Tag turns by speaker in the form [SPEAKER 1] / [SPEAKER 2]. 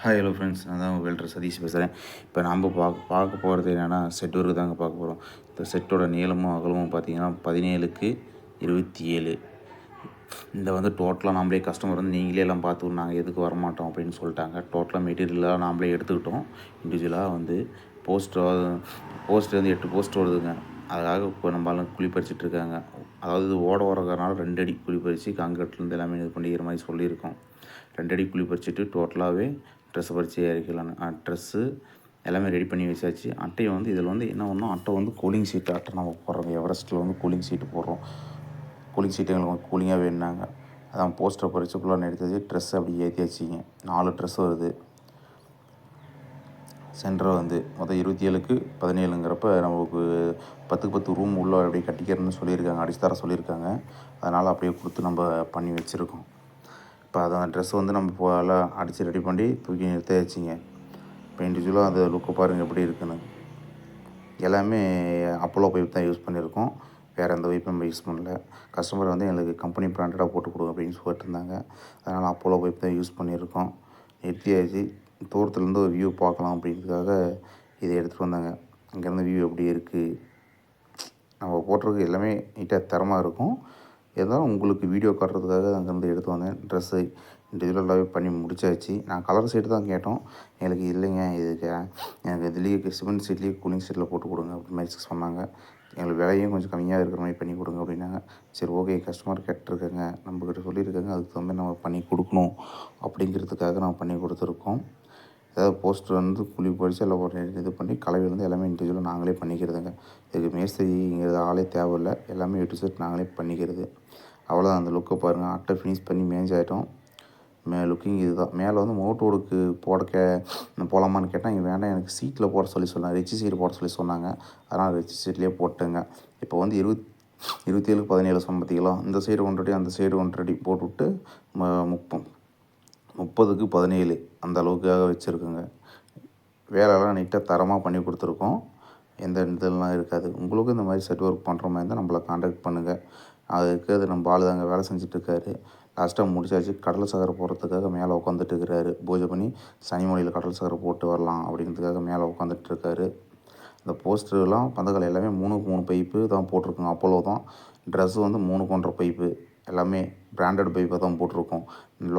[SPEAKER 1] Hi hello friends நான் தான் உங்கள் வெல்டர் சதீஷ் பேசுகிறேன் இப்போ நாம் பார்க்க பார்க்க போகிறது என்னென்னா செட் ஒர்க்கு தாங்க பார்க்க போகிறோம் இந்த செட்டோட நீளமும் அகலமும் பார்த்தீங்கன்னா பதினேழுக்கு இருபத்தி ஏழு இந்த வந்து டோட்டலாக நாம்ளே கஸ்டமர் வந்து நீங்களே எல்லாம் பார்த்து நாங்கள் எதுக்கு வரமாட்டோம் அப்படின்னு சொல்லிட்டாங்க. டோட்டலாக மெட்டீரியலாக நாம்ளே எடுத்துக்கிட்டோம். இண்டிவிஜுவலாக வந்து போஸ்ட் போஸ்ட் வந்து எட்டு போஸ்ட் வருதுங்க. அதுக்காக இப்போ நம்ம குழி பறிச்சுட்டு இருக்காங்க. அதாவது இது ஓட வரதுனால ரெண்டு அடி குழி பறித்து காங்கிரீட்லேருந்து எல்லாமே இது பண்ணிக்கிற மாதிரி சொல்லியிருக்கோம். ரெண்டு அடி குழி பறிச்சுட்டு டோட்டலாகவே ட்ரெஸ்ஸை பறித்து இறக்கலான்னு ட்ரெஸ்ஸு எல்லாமே ரெடி பண்ணி வச்சாச்சு. அட்டையை வந்து இதில் வந்து என்ன ஒன்றும் அட்டை வந்து கூலிங் சீட்டு அட்டை நம்ம போடுறோம். எவரெஸ்ட்டில் வந்து கூலிங் சீட்டு போடுறோம். கூலிங் சீட்டு எங்களுக்கு கூலிங்காக வேணுனாங்க அதான் போஸ்டரை பறித்து ஃபுல்லாக எடுத்து ட்ரெஸ் அப்படி ஏற்றி வச்சிங்க. நாலு ட்ரெஸ் வருது. சென்டர் வந்து மொத்தம் இருபத்தி ஏழுக்கு பதினேழுங்கிறப்ப நமக்கு பத்துக்கு பத்து ரூம் உள்ள அப்படியே கட்டிக்கிறேன்னு சொல்லியிருக்காங்க. அடிச்சு தர சொல்லியிருக்காங்க. அதனால் அப்படியே கொடுத்து நம்ம பண்ணி வச்சுருக்கோம். இப்போ அதான் ட்ரெஸ் வந்து நம்ம எல்லாம் அடித்து ரெடி பண்ணி தூக்கி தேய்ச்சிங்க இப்போ இண்டிவிஜுவலாக அந்த லுக்கை பாருங்கள் எப்படி இருக்குன்னு. எல்லாமே அப்போலோ பைப் தான் யூஸ் பண்ணியிருக்கோம். வேறு எந்த பைப்பும் நம்ம யூஸ் பண்ணல. கஸ்டமர் வந்து எங்களுக்கு கம்பெனி ப்ராண்டடாக போட்டு கொடுங்க அப்படின்னு சொல்லிட்டு இருந்தாங்க. அதனால் அப்போலோ பைப் தான் யூஸ் பண்ணியிருக்கோம். நிறுத்தியாச்சு தூரத்துலேருந்து ஒரு வியூ பார்க்கலாம் அப்படிங்கிறதுக்காக இதை எடுத்துகிட்டு வந்தாங்க. இங்கேருந்து வியூ எப்படி இருக்குது நம்ம போட்டிருக்க எல்லாமே நீட்டாக தரமாக இருக்கும். இதெல்லாம் உங்களுக்கு வீடியோ காட்டுறதுக்காக அங்கேருந்து எடுத்து வந்தேன். ட்ரெஸ்ஸு இண்டிவிஜுவலாகவே பண்ணி முடிச்சாச்சு. நான் கலர் சீட்டு தான் கேட்டோம். எங்களுக்கு இல்லைங்க இதுக்கு எனக்கு இதுலேயே சிமெண்ட் சீட்லேயே கூலிங் சீட்டில் போட்டு கொடுங்க அப்படி மாதிரி சொன்னாங்க எங்களுக்கு விலையும் கொஞ்சம் கம்மியாக இருக்கிற மாதிரி பண்ணி கொடுங்க அப்படின்னாங்க. சரி ஓகே கஸ்டமர் கேட்டிருக்காங்க. நம்மக்கிட்ட சொல்லியிருக்காங்க. அதுக்கு தகுந்த நம்ம பண்ணி கொடுக்கணும் அப்படிங்கிறதுக்காக நம்ம பண்ணி கொடுத்துருக்கோம். ஏதாவது போஸ்டர் வந்து குழி படித்து எல்லாம் இது பண்ணி கலவையிலேருந்து எல்லாமே இண்டிவிஜுவலாக நாங்களே பண்ணிக்கிறதுங்க. இதுக்கு மேஸ்திரிங்கிறது ஆளே தேவையில்லை. எல்லாமே எட்டு செட் நாங்களே பண்ணிக்கிறது. அவ்வளோதான் அந்த லுக்கை பாருங்கள் அட்டை ஃபினிஷ் பண்ணி மேஞ்சாயிட்டோம் மே லுக்கிங் இதுதான். மேலே வந்து மோட்டோடுக்கு போட கே போகலாமான்னு கேட்டால் இங்கே வேண்டாம். எனக்கு சீட்டில் போட சொல்லி சொன்னாங்க. ரிச்சி சீட் போட சொல்லி சொன்னாங்க. அதனால் ரிச்சி சீட்லேயே போட்டுங்க. இப்போ வந்து இருபத் இருபத்தி ஏழு பதினேழு சொன்ன இந்த சைடு ஒன்றரை அந்த சைடு ஒன்றரை போட்டுவிட்டு முப்பம். முப்பதுக்கு பதினேழு அந்த அளவுக்காக வச்சுருக்குங்க. வேலைலாம் நீட்டாக தரமாக பண்ணி கொடுத்துருக்கோம். எந்த இதெல்லாம் இருக்காது. உங்களுக்கும் இந்த மாதிரி செட் ஒர்க் பண்ணுற மாதிரி இருந்தால் நம்மளை காண்டாக்ட் பண்ணுங்கள் அதுக்கு அது நம்ம ஆள் தாங்க வேலை செஞ்சிட்ருக்காரு லாஸ்ட்டாக முடிச்சாச்சு. கடல் சகரை போடுறதுக்காக மேலே உட்காந்துட்டு இருக்கிறாரு பூஜை பண்ணி சனி மொழியில் கடல் சகரை போட்டு வரலாம் அப்படிங்கிறதுக்காக மேலே உட்காந்துட்டு இருக்காரு இந்த போஸ்டர்லாம் பந்தக்கால் எல்லாமே மூணுக்கு மூணு பைப்பு தான் போட்டிருக்கோங்க அப்போலோ தான். ட்ரெஸ்ஸு வந்து மூணு ஒன்றரை பைப்பு எல்லாமே பிராண்டட் பைப்பை தான் போட்டிருக்கோம்.